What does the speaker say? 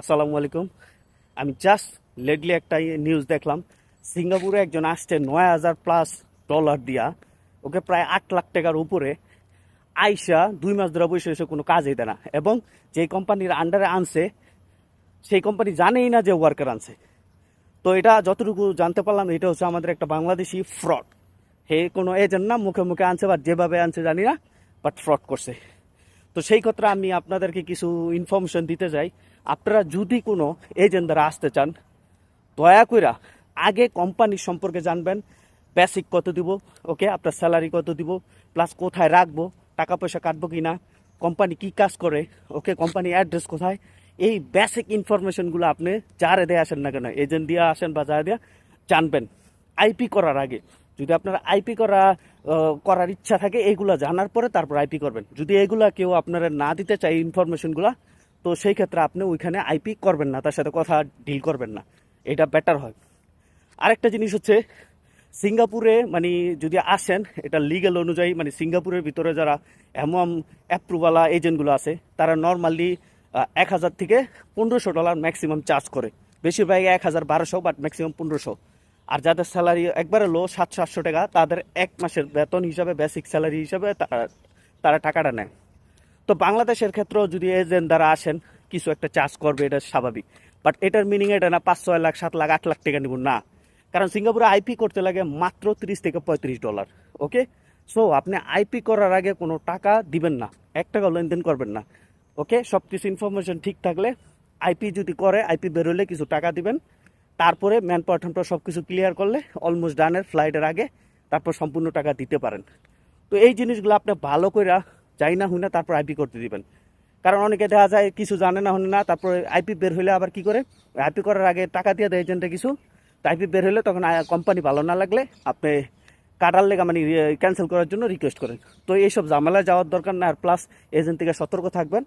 আসসালামু আলাইকুম। আমি জাস্ট লেটলি একটা নিউজ দেখলাম। সিঙ্গাপুরে একজন আসছে নয় হাজার প্লাস ডলার দিয়া। ওকে প্রায় আট লাখ টাকার উপরে। আইসা দুই মাস ধরে বসে এসে কোনো কাজই দেয় না। এবং যে কোম্পানির আন্ডারে আনছে, সেই কোম্পানি জানেই না যে ওয়ার্কার আনছে। তো এটা যতটুকু জানতে পারলাম, এটা হচ্ছে আমাদের একটা বাংলাদেশি ফ্রড হে কোনো এজেন্ট না মুখে মুখে আনছে বা যেভাবে আনছে জানি না বাট ফ্রড করছে। তো সেই ক্ষেত্রে আমি আপনাদেরকে কিছু ইনফরমেশন দিতে চাই। আপনারা যদি কোনো এজেন্ট দ্বারা আসতে চান, দয়া কইরা আগে কোম্পানি সম্পর্কে জানবেন বেসিক কত দিব ওকে আপনার স্যালারি কত দিব প্লাস কোথায় রাখব টাকা পয়সা কাটবো কি না কোম্পানি কি কাজ করে ওকে কোম্পানি অ্যাড্রেস কোথায়? এই বেসিক ইনফরমেশনগুলো আপনি যারে দিয়ে আসেন না কেন এজেন্ট দিয়ে আসেন বা যারা দিয়ে, জানবেন। আইপি করার আগে। যদি আপনারা আইপি করা করার ইচ্ছা থাকে এইগুলা জানার পরে তারপর আইপি করবেন। যদি এগুলা কেউ আপনারা না দিতে চায় ইনফরমেশনগুলা, তো সেই ক্ষেত্রে আপনি ওইখানে আইপি করবেন না, তার সাথে কথা ডিল করবেন না। এটা বেটার হয়। আরেকটা জিনিস হচ্ছে, সিঙ্গাপুরে মানে যদি আসেন, এটা লিগেল অনুযায়ী মানে সিঙ্গাপুরের ভিতরে যারা এমন অ্যাপ্রুভালা এজেন্টগুলো আছে, তারা নর্মালি এক হাজার থেকে পনেরোশো ডলার ম্যাক্সিমাম চার্জ করে। বেশিরভাগ এক হাজার বারোশো বাট ম্যাক্সিমাম পনেরোশো। আর যাদের স্যালারি একবারে লো সাতশো, আটশো টাকা, তাদের এক মাসের বেতন হিসাবে বেসিক স্যালারি হিসাবে তারা তারা টাকাটা নেয়। তো বাংলাদেশের ক্ষেত্রেও যদি এজেন্ট দ্বারা আসেন, কিছু একটা চার্জ করবে, এটা স্বাভাবিক। বাট এটার মিনিং এটা না, পাঁচ, ছয় লাখ, সাত লাখ, আট লাখ টাকা নিব, না। কারণ সিঙ্গাপুরে আইপি করতে লাগে মাত্র তিরিশ থেকে পঁয়ত্রিশ ডলার ওকে সো আপনি আইপি করার আগে কোনো টাকা দিবেন না, এক টাকা লেনদেন করবেন না ওকে সব কিছু ইনফরমেশন ঠিক থাকলে আইপি যদি করে আইপি বেরোলে কিছু টাকা দিবেন তারপরে ম্যান পাওয়ার সব কিছু ক্লিয়ার করলে অলমোস্ট ডানের ফ্লাইটের আগে তারপর সম্পূর্ণ টাকা দিতে পারেন। তো এই জিনিসগুলো আপনি ভালো করে যাই না হুই না তারপর আইপি করতে দিবেন। কারণ অনেকে দেখা যায় কিছু জানে না হুনে না, তারপরে আইপি বের হলে আবার কি করে? আইপি করার আগে টাকা দিয়ে দেয় এজেন্টে কিছু। আইপি বের হলে তখন কোম্পানি ভালো না লাগলে আপনি কাটার লেগা মানে ক্যান্সেল করার জন্য রিকোয়েস্ট করেন। তো এইসব ঝামেলা যাওয়ার দরকার না আর প্লাস এজেন্ট থেকে সতর্ক থাকবেন।